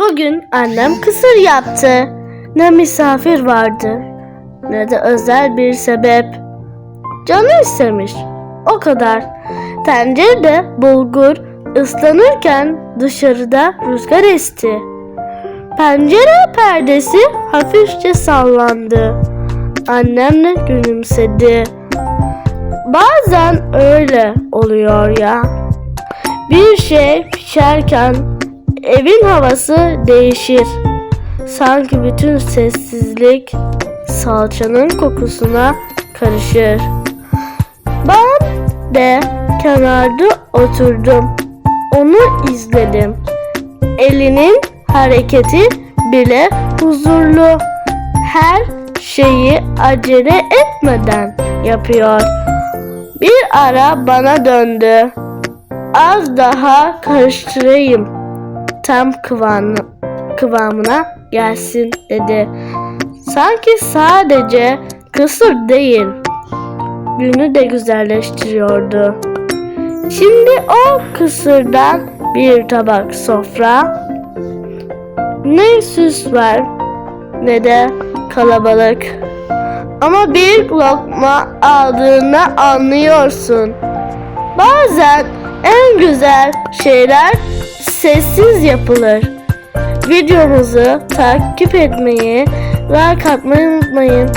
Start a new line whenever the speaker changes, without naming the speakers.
Bugün annem kısır yaptı. Ne misafir vardı ne de özel bir sebep. Canı istemiş. O kadar. Tencerede bulgur ıslanırken dışarıda rüzgar esti. Pencere perdesi hafifçe sallandı. Annem de gülümsedi. Bazen öyle oluyor ya. Bir şey pişerken evin havası değişir. Sanki bütün sessizlik salçanın kokusuna karışır. Ben de kenarda oturdum. Onu izledim. Elinin hareketi bile huzurlu. Her şeyi acele etmeden yapıyor. Bir ara bana döndü. Az daha karıştırayım. Tam kıvamı, kıvamına gelsin dedi. Sanki sadece kısır değil, günü de güzelleştiriyordu. Şimdi o kısırdan bir tabak sofra, ne süs var ne de kalabalık. Ama bir lokma aldığında anlıyorsun. Bazen en güzel şeyler sessiz yapılır. Videomuzu takip etmeyi, like atmayı unutmayın.